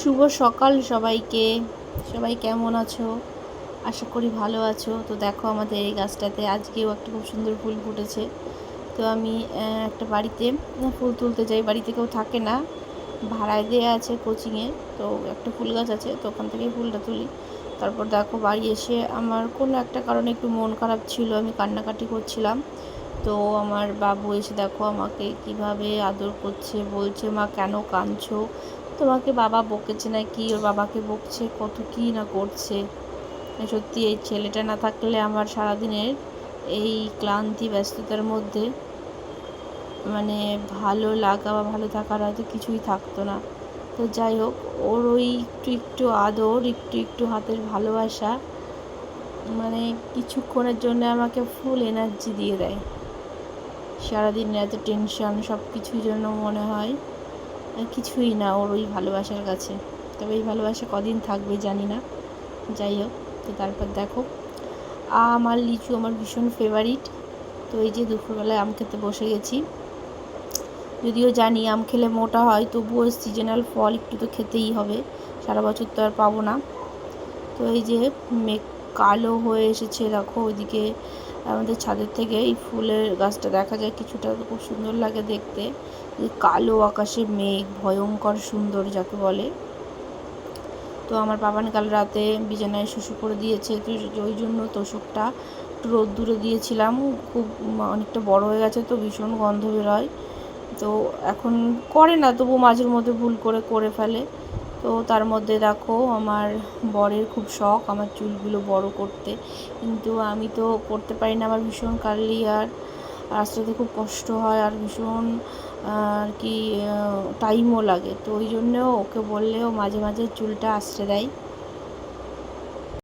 শুভ সকাল সবাইকে। সবাই কেমন আছো? আশা করি ভালো আছো। তো দেখো আমাদের এই গাছটাতে আজকেও একটা খুব সুন্দর ফুল ফুটেছে। তো আমি একটা বাড়িতে ফুল তুলতে যাই। বাড়িতে কেউ থাকে না। ভাড়ায় দেওয়া আছে কোচিংয়ে। তো একটা ফুল গাছ আছে, তো ওখান থেকেই ফুলটা তুলি। তারপর দেখো বাড়ি এসে আমার কোনো একটা কারণে একটু মন খারাপ ছিল। আমি কান্নাকাটি করছিলাম। তো আমার বাবু এসে দেখো আমাকে কীভাবে আদর করছে, বলছে, মা, কেন কাঁদছো? তোমাকে বাবা বকেছে না কি ওর বাবাকে বকছে, কত কি না করছে। সত্যি, এই ছেলেটা না থাকলে আমার সারাদিনের এই ক্লান্তি, ব্যস্ততার মধ্যে মানে ভালো লাগা বা ভালো থাকার হয়তো কিছুই থাকতো না। তো যাই হোক, ওর ওই একটু একটু আদর, একটু একটু হাতের ভালোবাসা মানে কিছুক্ষণের জন্য আমাকে ফুল এনার্জি দিয়ে দেয়। সারাদিন এত টেনশন সব কিছুর জন্য মনে হয় কিছুই না, ওর ওই ভালোবাসার কাছে। তবে এই ভালোবাসা কদিন থাকবে জানি না। যাই হোক, তো তারপর দেখো। আম আর লিচু আমার ভীষণ ফেভারিট তো এই যে দুপুরবেলায় আম খেতে বসে গেছি। যদিও জানি আম খেলে মোটা হয়, তবুও সিজনাল ফল একটু তো খেতেই হবে। সারা বছর তো আর পাবো না। তো এই যে মেঘ কালো হয়ে এসেছে, দেখো ওইদিকে আমাদের ছাদের থেকে এই ফুলের গাছটা দেখা যায় কিছুটা খুব সুন্দর লাগে দেখতে। কালো আকাশে মেঘ, ভয়ঙ্কর সুন্দর যাকে বলে। তো আমার বাবান কাল রাতে বিছানায় শুশু করে দিয়েছে, তো ওই জন্য তোষকটা একটু রোদ্দুরে দিয়েছিলাম। খুব অনেকটা বড় হয়ে গেছে তো ভীষণ গন্ধ বেরোয়। তো এখন করে না তবু মাঝের মধ্যে ভুল করে করে ফেলে। তো তার মধ্যে দেখো আমার বরের খুব শখ আমার চুলগুলো বড় করতে। কিন্তু আমি তো করতে পারি না, আমার ভীষণ কার্লি আর আসতে খুব কষ্ট হয় আর ভীষণ আর কি টাইমও লাগে। তো ওই জন্য ওকে বললেও মাঝে মাঝে চুলটা আশ্রে দেয়।